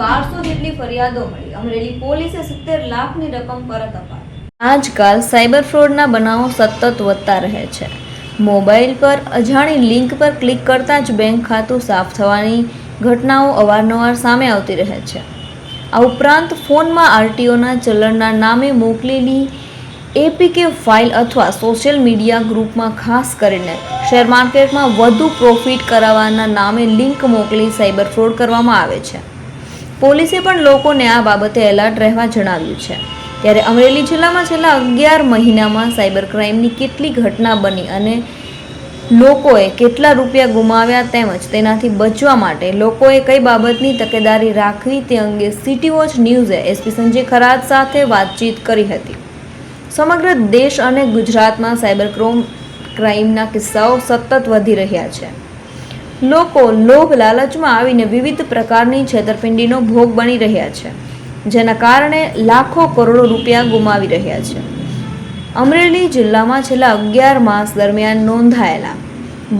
બારસો જેટલી ફરિયાદો મળી. અમરેલી પોલીસે સિત્તેર લાખની રકમ પરત અપાવી. આજકાલ સાયબર ફ્રોડના બનાવો સતત વધતા રહે છે. મોબાઈલ પર અજાણી લિંક પર ક્લિક કરતાં જ બેંક ખાતું સાફ થવાની ઘટનાઓ અવારનવાર સામે આવતી રહે છે. આ ઉપરાંત ફોનમાં આરટીઓના ચલણના નામે મોકલેલી એપીકે ફાઇલ અથવા સોશિયલ મીડિયા ગ્રુપમાં ખાસ કરીને શેર માર્કેટમાં વધુ પ્રોફિટ કરાવવાના નામે લિંક મોકલી સાયબર ફ્રોડ કરવામાં આવે છે. પોલીસે પણ લોકોને આ બાબતે એલર્ટ રહેવા જણાવ્યું છે. ત્યારે અમરેલી જિલ્લામાં છેલ્લા અગિયાર મહિનામાં સાયબર ક્રાઇમની કેટલી ઘટના બની અને લોકોએ કેટલા રૂપિયા ગુમાવ્યા તેમજ તેનાથી બચવા માટે લોકોએ કઈ બાબતની તકેદારી રાખવી તે અંગે સિટી વોચ ન્યૂઝે એસપી સંજય ખરાત સાથે વાતચીત કરી હતી. સમગ્ર દેશ અને ગુજરાતમાં સાયબર ક્રોમ ક્રાઇમના કિસ્સાઓ સતત વધી રહ્યા છે. લોકો લોભ લાલચમાં આવીને વિવિધ પ્રકારની છેતરપિંડીનો ભોગ બની રહ્યા છે, જેના કારણે લાખો કરોડો રૂપિયા ગુમાવી રહ્યા છે. અમરેલી જિલ્લામાં છેલ્લા અગિયાર માસ દરમિયાન નોંધાયેલા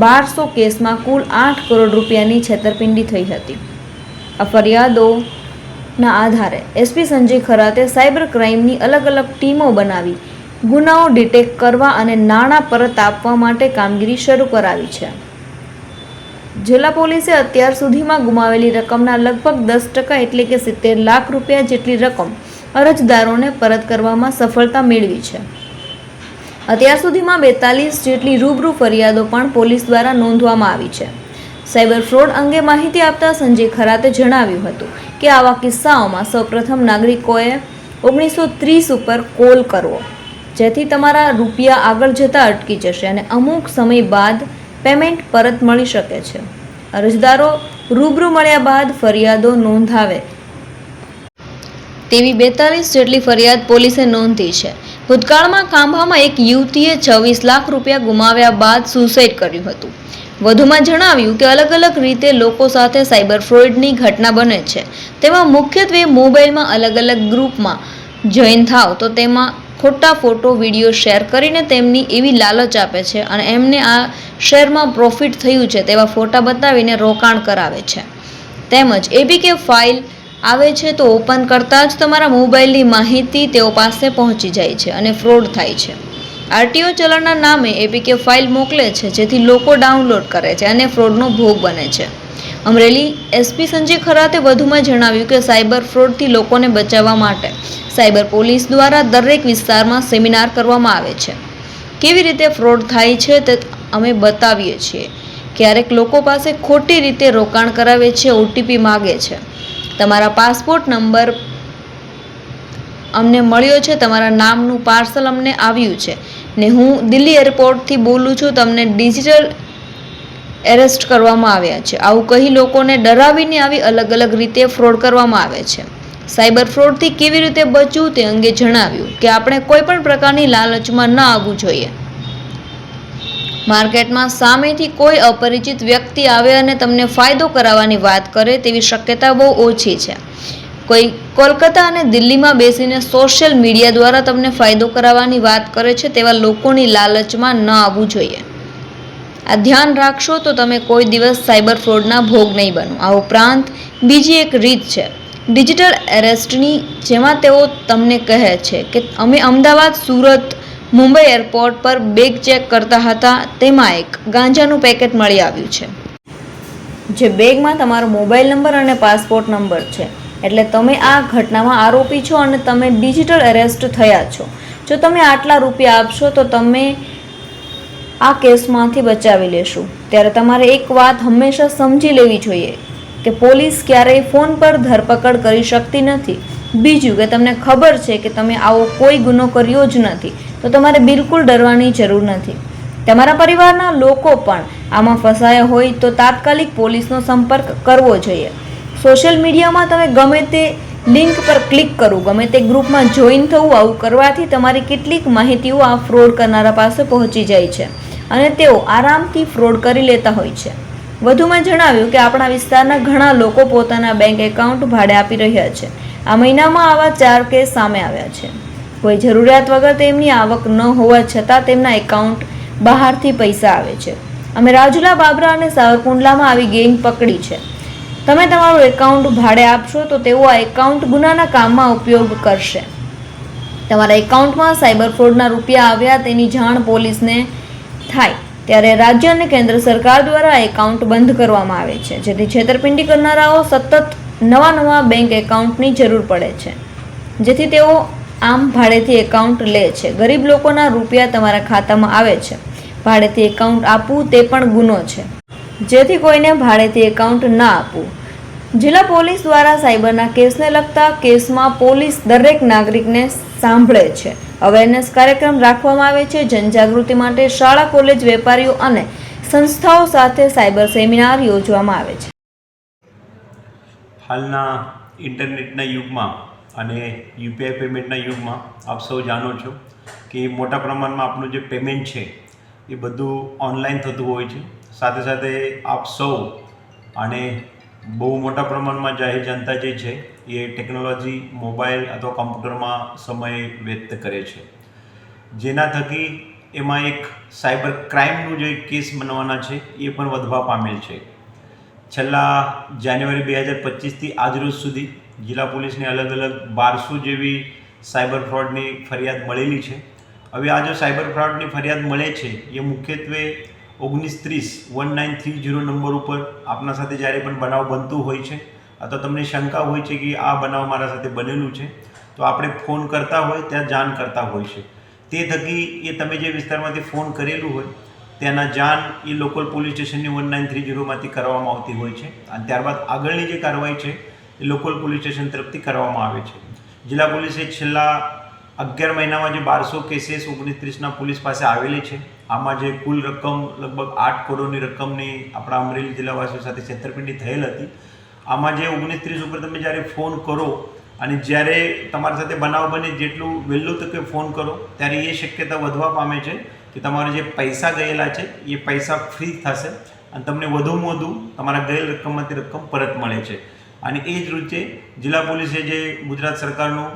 બારસો કેસમાં કુલ આઠ કરોડ રૂપિયાની છેતરપિંડી થઈ હતી. આ ફરિયાદોના આધારે એસપી સંજય ખરાતે સાયબર ક્રાઇમની અલગ અલગ ટીમો બનાવી ગુનાઓ ડિટેક્ટ કરવા અને નાણાં પરત આપવા માટે કામગીરી શરૂ કરાવી છે. જિલ્લા પોલીસે અત્યાર સુધીમાં ગુમાવેલી રકમના લગભગ દસ ટકા એટલે કે સિત્તેર લાખ રૂપિયા જેટલી રકમ અરજદારોને પરત કરવામાં સફળતા મેળવી છે. અત્યાર સુધીમાં બેતાલીસ જેટલી રૂબરૂ ફરિયાદો પણ પોલીસ દ્વારા નોંધવામાં આવી છે. સાયબર ફ્રોડ અંગે માહિતી આપતા સંજય ખરાતે જણાવ્યું હતું કે આવા કિસ્સાઓમાં સૌપ્રથમ નાગરિકોએ ઓગણીસો ત્રીસ ઉપર કોલ કરવો, જેથી તમારા રૂપિયા આગળ જતાં અટકી જશે અને અમુક સમય બાદ પેમેન્ટ પરત મળી શકે છે. અરજદારો રૂબરૂ મળ્યા બાદ ફરિયાદો નોંધાવે. તેવી બેતાલીસ જેટલી ફરિયાદ પોલીસે નોંધી છે. ભૂતકાળમાં ખાંભામાં એક યુવતીએ છવ્વીસ લાખ રૂપિયા ગુમાવ્યા બાદ સુસાઇડ કર્યું હતું. વધુમાં જણાવ્યું કે અલગ અલગ રીતે લોકો સાથે સાયબર ફ્રોડની ઘટના બને છે. તેમાં મુખ્યત્વે મોબાઈલમાં અલગ અલગ ગ્રુપમાં જોઈન થાવ તો તેમાં ખોટા ફોટો, વીડિયો શેર કરીને તેમની એવી લાલચ આપે છે અને એમને આ શેરમાં પ્રોફિટ થયું છે તેવા ફોટા બતાવીને રોકાણ કરાવે છે. તેમજ એબીકે ફાઇલ આવે છે તો ઓપન કરતાં જ તમારા મોબાઈલની માહિતી તેઓ પાસે પહોંચી જાય છે અને ફ્રોડ થાય છે. આરટીઓ ચલણના નામે એપીકે ફાઇલ મોકલે છે, જેથી લોકો ડાઉનલોડ કરે છે અને ફ્રોડનો ભોગ બને છે. અમરેલી એસપી સંજય ખરાતે વધુમાં જણાવ્યું કે સાયબર ફ્રોડથી લોકોને બચાવવા માટે સાયબર પોલીસ દ્વારા દરેક વિસ્તારમાં સેમિનાર કરવામાં આવે છે. કેવી રીતે ફ્રોડ થાય છે તે અમે બતાવીએ છીએ. ક્યારેક લોકો પાસે ખોટી રીતે રોકાણ કરાવે છે, ઓટીપી માગે છે. તમારા પાસપોર્ટ નંબર અમને મળ્યો છે, તમારા નામનું પાર્સલ અમને આવ્યું છે ને હું દિલ્હી એરપોર્ટથી બોલું છું, તમને ડિજિટલ એરેસ્ટ કરવામાં આવ્યા છે. આવું કહી લોકોને ડરાવીને આવી અલગ અલગ રીતે ફ્રોડ કરવામાં આવે છે. સાયબર ફ્રોડથી કેવી રીતે બચવું તે અંગે જણાવ્યું કે આપણે કોઈ પણ પ્રકારની લાલચમાં ન આવવું જોઈએ. માર્કેટમાં સામેથી કોઈ અપરિચિત વ્યક્તિ આવે અને તમને ફાયદો કરાવવાની વાત કરે તેવી શક્યતા બહુ ઓછી છે. કોઈ કોલકાતા અને દિલ્હીમાં બેસીને સોશિયલ મીડિયા દ્વારા તમને ફાયદો કરાવવાની વાત કરે છે તેવા લોકોની લાલચમાં ન આવવું જોઈએ. આ ધ્યાન રાખશો તો તમે કોઈ દિવસ સાયબર ફ્રોડના ભોગ નહીં બનો. આ ઉપરાંત બીજી એક રીત છે. ડિજિટલ એરેસ્ટની જેમાં તેઓ તમને કહે છે કે અમે અમદાવાદ, સુરત, મુંબઈ એરપોર્ટ પર બેગ ચેક કરતા હતા. તેમાં એક ગાંજાનું પેકેટ મળી આવ્યું છે. જે બેગમાં તમારો મોબાઈલ નંબર અને પાસપોર્ટ નંબર છે. એટલે તમે આ ઘટનામાં આરોપી છો અને તમે ડિજિટલ એરેસ્ટ થયા છો. જો તમે આટલા રૂપિયા આપશો તો તમે આ કેસમાંથી બચાવી લેશું. ત્યારે તમારે એક વાત હંમેશા સમજી લેવી જોઈએ કે પોલીસ ક્યારેય ફોન પર ધરપકડ કરી શકતી નથી. બીજું કે તમને ખબર છે કે તમે આવો કોઈ ગુનો કર્યો જ નથી, તો તમારે બિલકુલ ડરવાની જરૂર નથી. તમારા પરિવારના લોકો પણ આમાં ફસાયા હોય તો તાત્કાલિક પોલીસનો સંપર્ક કરવો જોઈએ. સોશિયલ મીડિયામાં તમે ગમે તે લિંક પર ક્લિક કરવું ગમે તે ગ્રુપમાં જોઈન થવું, આવું કરવાથી તમારી કેટલીક માહિતીઓ આ ફ્રોડ કરનારા પાસે પહોંચી જાય છે. અને તેઓ આરામથી ફ્રોડ કરી લેતા હોય છે. વધુમાં જણાવ્યું કે આપણા વિસ્તારના ઘણા લોકો પોતાના બેંક એકાઉન્ટ ભાડે આપી રહ્યા છે. આ મહિનામાં આવા ચાર કેસ સામે આવ્યા છે. કોઈ જરૂરિયાત વગર તેમની આવક ન હોવા છતાં તેમના એકાઉન્ટ બહારથી પૈસા આવે છે. અમે રાજુલા, બાબરા અને સાવરકુંડલામાં આવી ગેંગ પકડી છે. તમે તમારું એકાઉન્ટ ભાડે આપશો તો તેઓ આ એકાઉન્ટ ગુનાના કામમાં ઉપયોગ કરશે. તમારા એકાઉન્ટમાં સાયબર ફ્રોડના રૂપિયા આવ્યા તેની જાણ પોલીસને થાય ત્યારે રાજ્ય અને કેન્દ્ર સરકાર દ્વારા એકાઉન્ટ બંધ કરવામાં આવે છે. જેથી છેતરપિંડી કરનારાઓ સતત નવા નવા બેંક એકાઉન્ટની જરૂર પડે છે. જેથી તેઓ આમ ભાડેથી એકાઉન્ટ લે છે. ગરીબ લોકોના રૂપિયા તમારા ખાતામાં આવે છે. ભાડેથી એકાઉન્ટ આપવું તે પણ ગુનો છે. જેથી કોઈને ભાડેથી એકાઉન્ટ ના આપવું. જિલ્લા પોલીસ દ્વારા સાયબરના કેસને લગતા કેસમાં પોલીસ દરેક નાગરિકને સાંભળે છે. અવેરનેસ કાર્યક્રમ રાખવામાં આવે છે. જનજાગૃતિ માટે શાળા, કોલેજ, વેપારીઓ અને સંસ્થાઓ સાથે સાયબર સેમિનાર યોજવામાં આવે છે. હાલના ઇન્ટરનેટના યુગમાં અને યુપીઆઈ પેમેન્ટના યુગમાં આપ સૌ જાણો છો કે મોટા પ્રમાણમાં આપણું જે પેમેન્ટ છે એ બધું ઓનલાઈન થતું હોય છે. સાથે સાથે આપ સૌ અને બહુ મોટા પ્રમાણમાં જાહેર જનતા જે છે એ ટેકનોલોજી મોબાઈલ અથવા કમ્પ્યુટરમાં સમય વ્યક્ત કરે છે. જેના થકી એમાં એક સાયબર ક્રાઇમનું જે કેસ બનવાના છે, એ પણ વધવા પામેલ છે. છેલ્લા જાન્યુઆરી બે હજાર પચીસથી આજરોજ સુધી જિલ્લા પોલીસને અલગ અલગ બારસો જેવી સાયબર ફ્રોડની ફરિયાદ મળેલી છે. હવે આ જો સાયબર ફ્રોડની ફરિયાદ મળે છે, એ મુખ્યત્વે ઓગણીસ ત્રીસ one nine three zero number ઉપર આપના સાથે જ્યારે પણ બનાવ બનતું હોય છે અથવા તમને શંકા હોય છે કે આ બનાવ મારા સાથે બનેલું છે. તો આપણે ફોન કરતા હોય, ત્યાં જાણ કરતા હોય છે. તે થકી એ તમે જે વિસ્તારમાંથી ફોન કરેલું હોય, ત્યાંના જાણ એ લોકલ પોલીસ સ્ટેશનની વન નાઇન થ્રી જીરોમાંથી કરવામાં આવતી હોય છે. અને ત્યારબાદ આગળની જે કાર્યવાહી છે, એ લોકલ પોલીસ સ્ટેશન તરફથી કરવામાં આવે છે. જિલ્લા પોલીસે છેલ્લા અગિયાર મહિનામાં જે બારસો કેસીસ ઓગણીસ ત્રીસના પોલીસ પાસે આવેલી છે. આમાં જે કુલ રકમ લગભગ આઠ કરોડની રકમની આપણા અમરેલી જિલ્લાવાસીઓ સાથે છેતરપિંડી થયેલ હતી. આમાં જે ઓગણીસ ઉપર તમે જ્યારે ફોન કરો અને જ્યારે તમારી સાથે બનાવ બને જેટલું વહેલું તકે ફોન કરો, ત્યારે એ શક્યતા વધવા પામે છે કે તમારા જે પૈસા ગયેલા છે, એ પૈસા ફ્રી થશે અને તમને વધુમાં વધુ તમારા ગયેલ રકમમાંથી રકમ પરત મળે છે. અને એ જ રીતે જિલ્લા પોલીસે જે ગુજરાત સરકારનું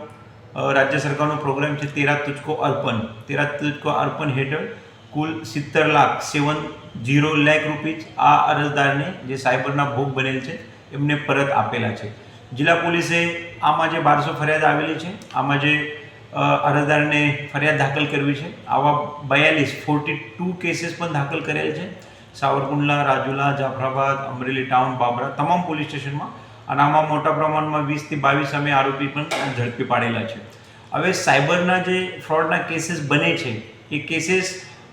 રાજ્ય સરકારનો પ્રોગ્રામ છે, તેરા તુચકો અર્પણ. તેરા તુચકો અર્પણ હેઠળ કુલ સિત્તેર lakh seven zero lakh rupees આ અરજદારને જે સાયબરના ભોગ બનેલ છે એમને પરત આપેલા છે. જિલ્લા પોલીસે આમાં જે બારસો ફરિયાદ આવેલી છે, આમાં જે અરજદારને ફરિયાદ દાખલ કરવી છે, આવા બયાલીસ ફોર્ટી ટુ કેસીસ પણ દાખલ કરેલ છે. સાવરકુંડલા, રાજુલા, જાફરાબાદ, અમરેલી ટાઉન બાબરા તમામ પોલીસ સ્ટેશનમાં અને આમાં મોટા પ્રમાણમાં વીસથી બાવીસ સામે આરોપી પણ ઝડપી પાડેલા છે. હવે સાયબરના જે ફ્રોડના કેસીસ બને છે, એ કેસીસ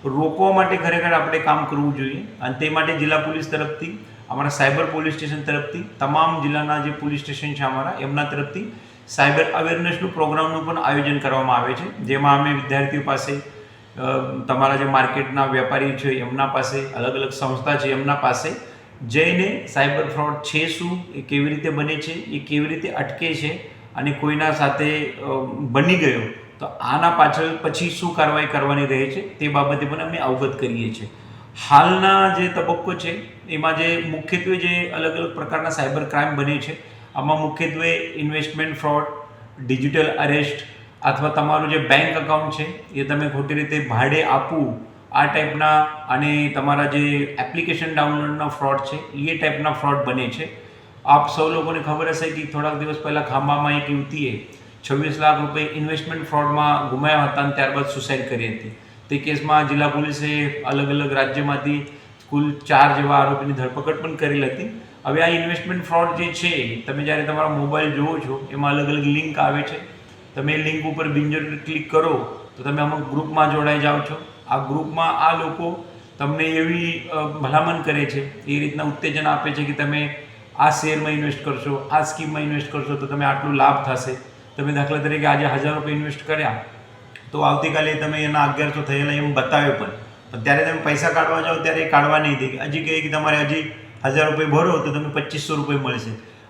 રોકવા માટે ખરેખર આપણે કામ કરવું જોઈએ અને તે માટે જિલ્લા પોલીસ તરફથી અમારા સાયબર પોલીસ સ્ટેશન તરફથી, તમામ જિલ્લાના જે પોલીસ સ્ટેશન છે અમારા, એમના તરફથી સાયબર અવેરનેસનું પ્રોગ્રામનું પણ આયોજન કરવામાં આવે છે. જેમાં અમે વિદ્યાર્થીઓ પાસે તમારા જે માર્કેટના વેપારી છે, એમના પાસે અલગ અલગ સંસ્થા છે, એમના પાસે જઈને સાયબર ફ્રોડ છે શું, એ કેવી રીતે બને છે, એ કેવી રીતે અટકે છે અને કોઈના સાથે બની ગયો, તો આના પાછળ પછી શું કાર્યવાહી કરવાની રહે છે, તે બાબતે પણ અમે અવગત કરીએ છીએ. હાલના જે તબક્કો છે, એમાં જે મુખ્યત્વે જે અલગ અલગ પ્રકારના સાયબર ક્રાઇમ બને છે, આમાં મુખ્યત્વે ઇન્વેસ્ટમેન્ટ ફ્રોડ, ડિજિટલ અરેસ્ટ અથવા તમારું જે બેંક અકાઉન્ટ છે, એ તમે ખોટી રીતે ભાડે આપવું, આ ટાઈપના અને તમારા જે એપ્લિકેશન ડાઉનલોડના ફ્રોડ છે, એ ટાઈપના ફ્રોડ બને છે. આપ સૌ લોકોને ખબર હશે કે થોડાક દિવસ પહેલાં ખાંભામાં એક યુવતીએ છવ્વીસ લાખ રૂપિયા ઇન્વેસ્ટમેન્ટ ફ્રોડમાં ગુમાવ્યા હતા અને ત્યારબાદ સુસાઇડ કરી હતી. તે કેસમાં જિલ્લા પોલીસે અલગ અલગ રાજ્યમાંથી કુલ ચાર જેવા આરોપીની ધરપકડ પણ કરેલ હતી. હવે આ ઇન્વેસ્ટમેન્ટ ફ્રોડ જે છે, તમે જ્યારે તમારા મોબાઈલ જોવો છો, એમાં અલગ અલગ લિંક આવે છે. તમે લિંક ઉપર બિનજરૂરી ક્લિક કરો, તો તમે અમુક ગ્રુપમાં જોડાઈ જાઓ છો. આ ગ્રુપમાં આ લોકો તમને એવી ભલામણ કરે છે, એ રીતના ઉત્તેજન આપે છે કે તમે આ શેરમાં ઇન્વેસ્ટ કરશો, આ સ્કીમમાં ઇન્વેસ્ટ કરશો, તો તમે આટલું લાભ થશે. તમે દાખલા તરીકે આજે હજાર રૂપિયા ઇન્વેસ્ટ કર્યા તો આવતીકાલે તમે એના અગિયારસો થયેલા એમ બતાવ્યો પણ. પણ ત્યારે તમે પૈસા કાઢવા જાઓ ત્યારે એ કાઢવા નહીં દે. હજી કહે કે તમારે હજી હજાર રૂપિયા ભરો તો તમે પચીસો રૂપિયા મળશે.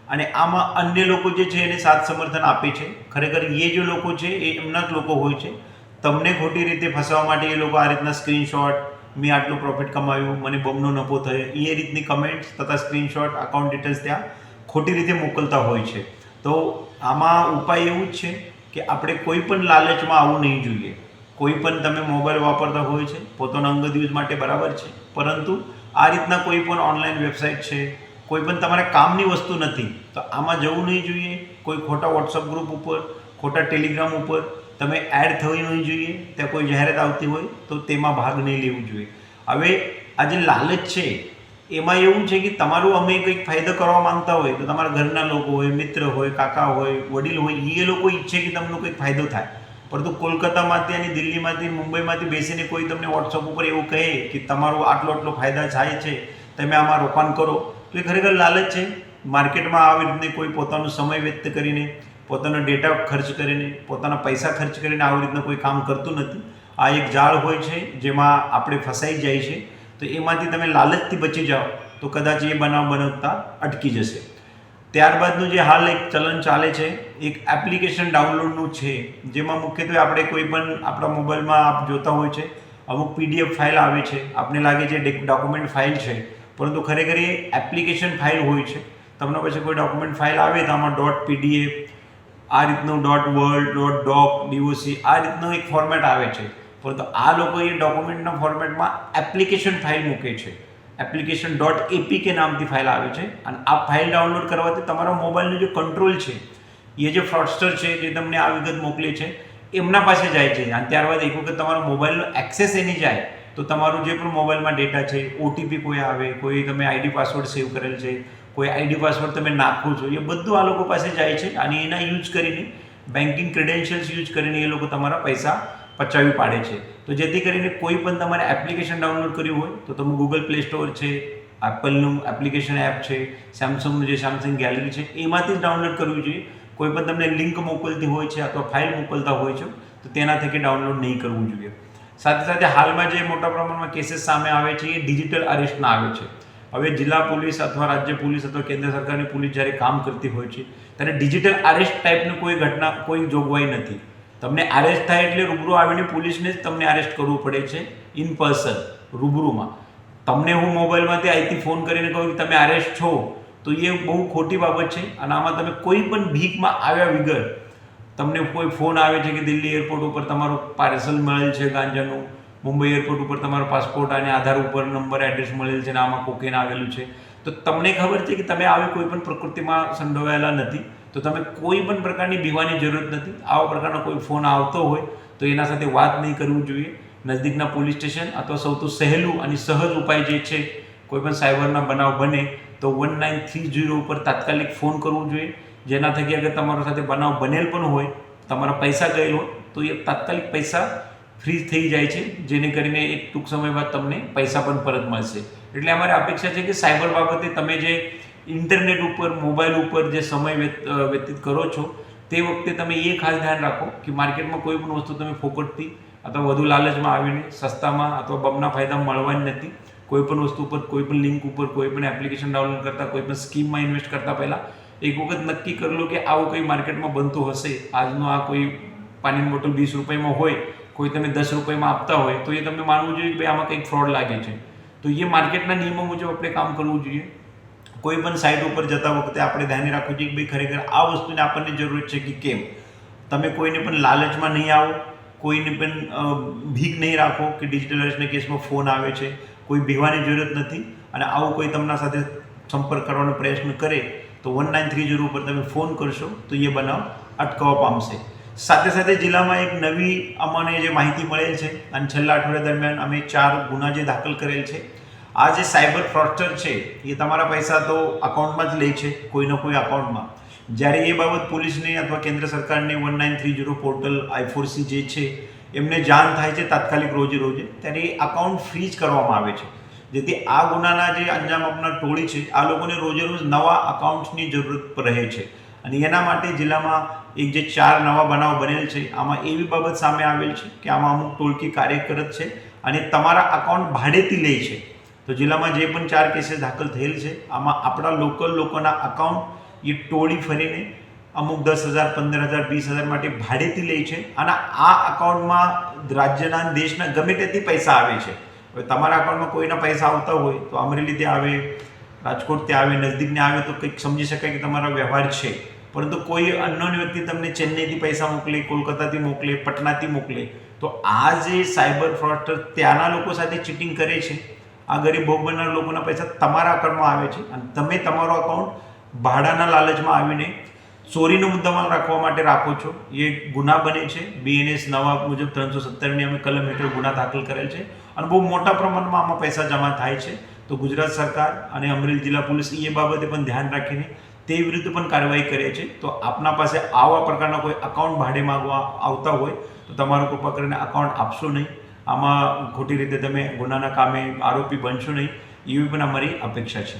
અને આમાં અન્ય લોકો જે છે એને સાથ સમર્થન આપે છે. ખરેખર એ જે લોકો છે એ એમના જ લોકો હોય છે. તમને ખોટી રીતે ફસાવવા માટે એ લોકો આ રીતના સ્ક્રીનશોટ, મેં આટલું પ્રોફિટ કમાયું, મને બમનો નફો થયો, એ રીતની કમેન્ટ્સ તથા સ્ક્રીનશોટ અકાઉન્ટ ડિટેલ્સ ત્યાં ખોટી રીતે મોકલતા હોય છે. તો આમાં ઉપાય એવું જ છે કે આપણે કોઈ પણ લાલચમાં આવવું નહીં જોઈએ. કોઈ પણ તમે મોબાઈલ વાપરતા હોય છે, પોતાના અંગત યુઝ માટે બરાબર છે. પરંતુ આ રીતના કોઈ પણ ઓનલાઈન વેબસાઇટ છે, કોઈ પણ તમારે કામની વસ્તુ નથી, તો આમાં જવું નહીં જોઈએ. કોઈ ખોટા વોટ્સઅપ ગ્રુપ ઉપર, ખોટા ટેલિગ્રામ ઉપર તમે એડ થવી નહીં જોઈએ. ત્યાં કોઈ જાહેરાત આવતી હોય, તો તેમાં ભાગ નહીં લેવું જોઈએ. હવે આ જે લાલચ છે એમાં એવું છે કે તમારું અમે કંઈક ફાયદો કરવા માંગતા હોય, તો તમારા ઘરના લોકો હોય, મિત્ર હોય, કાકા હોય, વડીલ હોય એ લોકો ઈચ્છે કે તમને કંઈક ફાયદો થાય. પરંતુ કોલકાતામાંથી અને દિલ્હીમાંથી મુંબઈમાંથી બેસીને કોઈ તમને વોટ્સઅપ ઉપર એવું કહે કે તમારો આટલો આટલો ફાયદા થાય છે, તમે આમાં રોકાણ કરો, તો એ ખરેખર લાલચ છે. માર્કેટમાં આવી રીતે કોઈ પોતાનો સમય વ્યક્ત કરીને, પોતાનો ડેટા ખર્ચ કરીને, પોતાના પૈસા ખર્ચ કરીને આવી રીતના કોઈ કામ કરતું નથી. આ એક જાળ હોય છે, જેમાં આપણે ફસાઈ જાય છે. તો એમાંથી તમે લાલચથી બચી જાઓ, તો કદાચ એ બનાવ બનાવતા અટકી જશે. ત્યારબાદનું જે હાલ એક ચલન ચાલે છે, એક એપ્લિકેશન ડાઉનલોડનું છે, જેમાં મુખ્યત્વે આપણે કોઈ પણ આપણા મોબાઈલમાં આપ જોતા હોય છે, અમુક પીડીએફ ફાઇલ આવે છે, આપને લાગે છે ડોક્યુમેન્ટ ફાઇલ છે, પરંતુ ખરેખર એ એપ્લિકેશન ફાઇલ હોય છે. તમને પછી કોઈ ડોક્યુમેન્ટ ફાઇલ આવે તો આમાં ડોટ પીડીએફ, આ રીતનું dot world dot doc, DOC, આ રીતનું એક ફોર્મેટ આવે છે. પરંતુ આ લોકો એ ડોક્યુમેન્ટના ફોર્મેટમાં એપ્લિકેશન ફાઇલ મૂકે છે. એપ્લિકેશન ડોટ એપીકે નામથી ફાઇલ આવે છે. અને આ ફાઇલ ડાઉનલોડ કરવાથી તમારા મોબાઈલનો જે કંટ્રોલ છે, એ જે ફ્રોડસ્ટર છે, જે તમને આ વિગત મોકલે છે, એમના પાસે જાય છે. અને ત્યારબાદ એક વખત તમારો મોબાઈલનો એક્સેસ એની જાય, તો તમારું જે પણ મોબાઈલમાં ડેટા છે ઓટીપી કોઈ આવે, કોઈ તમે આઈડી પાસવર્ડ સેવ કરેલ છે, કોઈ આઈડી પાસવર્ડ તમે નાખો છો, એ બધું આ લોકો પાસે જાય છે. અને એના યુઝ કરીને બેન્કિંગ ક્રેડેન્શિયલ્સ યુઝ કરીને એ લોકો તમારા પૈસા પચાવી પાડે છે. તો જેથી કરીને કોઈ પણ તમારે એપ્લિકેશન ડાઉનલોડ કર્યું હોય, તો તમે ગૂગલ પ્લે સ્ટોર છે એપલનું એપ્લિકેશન એપ છે સેમસંગનું જે સેમસંગ ગેલેરી છે, એમાંથી જ ડાઉનલોડ કરવું જોઈએ. કોઈ પણ તમને લિંક મોકલતી હોય છે અથવા ફાઇલ મોકલતા હોય છે, તો તેના થકી ડાઉનલોડ નહીં કરવું જોઈએ. સાથે સાથે હાલમાં જે મોટા પ્રમાણમાં કેસીસ સામે આવે છે, એ ડિજિટલ અરેસ્ટના આવે છે. હવે જિલ્લા પોલીસ અથવા રાજ્ય પોલીસ અથવા કેન્દ્ર સરકારની પોલીસ જ્યારે કામ કરતી હોય છે, ત્યારે ડિજિટલ અરેસ્ટ ટાઈપની કોઈ ઘટના, કોઈ જોગવાઈ નથી. તમને અરેસ્ટ થાય એટલે રૂબરૂ આવીને પોલીસને જ તમને અરેસ્ટ કરવું પડે છે ઇન પર્સન રૂબરૂમાં. તમને હું મોબાઈલમાંથી અહીંથી ફોન કરીને કહું કે તમે અરેસ્ટ છો, તો એ બહુ ખોટી બાબત છે. અને આમાં તમે કોઈ પણ ભીખમાં આવ્યા વગર તમને કોઈ ફોન આવે છે કે દિલ્હી એરપોર્ટ ઉપર તમારું પાર્સલ મળેલ છે ગાંજાનું, મુંબઈ એરપોર્ટ ઉપર તમારો પાસપોર્ટ અને આધાર ઉપર નંબર એડ્રેસ મળેલ છે ને આમાં કોકેન આવેલું છે. તો તમને ખબર છે કે તમે આવી કોઈ પણ પ્રકૃતિમાં સંડોવાયેલા નથી. તો તમે કોઈ પણ પ્રકારની બીવાની જરૂરત નથી. આવા પ્રકારનો કોઈ ફોન આવતો હોય તો એના સાથે વાત નહીં કરવું જોઈએ. નજદીકના પોલીસ સ્ટેશન અથવા સૌથી સહેલું અને સહજ ઉપાય જે છે, કોઈ પણ સાયબરના બનાવ બને તો વન નાઇન થ્રી જીરો ઉપર તાત્કાલિક ફોન કરવો જોઈએ. જેના થકી અગર તમારા સાથે બનાવ બનેલ પણ હોય, તમારા પૈસા ગયેલ હોય, તો એ તાત્કાલિક પૈસા ફ્રીઝ થઈ જાય છે. જેને કરીને એક ટૂંક સમય બાદ તમને પૈસા પણ પરત મળશે. એટલે અમારી અપેક્ષા છે કે સાયબર બાબતે તમે જે ઇન્ટરનેટ ઉપર, મોબાઈલ ઉપર જે સમય વ્યત- વ્યતીત કરો છો, તે વખતે તમે એ ખાસ ધ્યાન રાખો કે માર્કેટમાં કોઈ પણ વસ્તુ તમે ફોકટથી અથવા વધુ લાલચમાં આવીને સસ્તામાં અથવા બમના ફાયદા મળવાની નથી. કોઈ પણ વસ્તુ ઉપર, કોઈ પણ લિંક ઉપર, કોઈ પણ એપ્લિકેશન ડાઉનલોડ કરતા, કોઈ પણ સ્કીમમાં ઇન્વેસ્ટ કરતા પહેલાં એક વખત નક્કી કરી લો કે આવું કંઈ માર્કેટમાં બનતું હશે. આજનો આ કોઈ પાણીની બોટલ વીસ રૂપિયામાં હોય, કોઈ તમે દસ રૂપિયામાં આપતા હોય, તો એ તમને માનવું જોઈએ કે ભાઈ આમાં કંઈક ફ્રોડ લાગે છે. તો એ માર્કેટના નિયમો મુજબ આપણે કામ કરવું જોઈએ. કોઈ પણ સાઇટ ઉપર જતા વખતે આપણે ધ્યાને રાખવું જોઈએ કે ભાઈ ખરેખર આ વસ્તુને આપણને જરૂર છે કે કેમ? તમે કોઈને પણ લાલચમાં નહીં આવો, કોઈને પણ ભીખ નહીં રાખો કે ડિજિટલ અરેસ્ટના કેસમાં ફોન આવે છે, કોઈ ભીવાની જરૂરત નથી અને આવું કોઈ તમારા સાથે સંપર્ક કરવાનો પ્રયત્ન કરે, તો વન નાઇન થ્રી જીરો ઉપર તમે ફોન કરશો, તો એ બનાવ અટકાવવા પામશે. સાથે સાથે જિલ્લામાં એક નવી અમને જે માહિતી મળેલ છે અને છેલ્લા અઠવાડિયા દરમિયાન અમે ચાર ગુના જે દાખલ કરેલ છે આ જે સાયબર ફ્રોડસ્ટર છે, એ તમારા પૈસા તો અકાઉન્ટમાં જ લે છે, કોઈનો કોઈ અકાઉન્ટમાં જ્યારે એ બાબત પોલીસને અથવા કેન્દ્ર સરકારને one nine three zero portal I four C જે છે, એમને જાણ થાય છે તાત્કાલિક રોજે રોજે, ત્યારે એ અકાઉન્ટ ફ્રીજ કરવામાં આવે છે. જેથી આ ગુનાના જે અંજામ આપનાર ટોળી છે, આ લોકોને રોજે રોજ નવા અકાઉન્ટ્સની જરૂરત રહે છે. અને એના માટે જિલ્લામાં એક જે ચાર નવા બનાવ બનેલ છે, આમાં એવી બાબત સામે આવેલ છે કે આમાં અમુક ટોળકી કાર્યરત છે અને તમારા અકાઉન્ટ ભાડેથી લે છે. તો જિલ્લામાં જે પણ ચાર કેસીસ દાખલ થયેલ છે, આમાં આપણા લોકલ લોકોના અકાઉન્ટ એ ટોળી ફરીને અમુક દસ હજાર, પંદર હજાર, વીસ હજાર માટે ભાડેથી લે છે અને આ અકાઉન્ટમાં રાજ્યના દેશના ગમે તેથી પૈસા આવે છે. હવે તમારા અકાઉન્ટમાં કોઈના પૈસા આવતા હોય તો અમરેલી ત્યાં આવે, રાજકોટ ત્યાં આવે, નજદીકને આવે તો કંઈક સમજી શકાય કે તમારો વ્યવહાર છે. પરંતુ કોઈ અન્નોન વ્યક્તિ તમને ચેન્નઈથી પૈસા મોકલે, કોલકાતાથી મોકલે, પટનાથી મોકલે, તો આ જે સાયબર ફ્રોડસ્ટર ત્યાંના લોકો સાથે ચીટિંગ કરે છે આ ગરીબ ભોગ બનનાર લોકોના પૈસા તમારા અકાઉન્ટમાં આવે છે અને તમે તમારો અકાઉન્ટ ભાડાના લાલચમાં આવીને ચોરીનો મુદ્દામાલ રાખવા માટે રાખો છો. એ ગુના બને છે. બીએનએસ નવા મુજબ ત્રણસો સત્તરની અમે કલમ હેઠળ ગુના દાખલ કરેલ છે અને બહુ મોટા પ્રમાણમાં આમાં પૈસા જમા થાય છે. તો ગુજરાત સરકાર અને અમરેલી જિલ્લા પોલીસ એ બાબતે પણ ધ્યાન રાખીને તે વિરુદ્ધ પણ કાર્યવાહી કરે છે. તો આપના પાસે આવા પ્રકારના કોઈ અકાઉન્ટ ભાડે માગવા આવતા હોય તો તમારો કૃપા કરીને અકાઉન્ટ આપશો નહીં. આમાં ખોટી રીતે તમે ગુનાના કામે આરોપી બનશો નહીં. એવી પણ અમારી અપેક્ષા છે.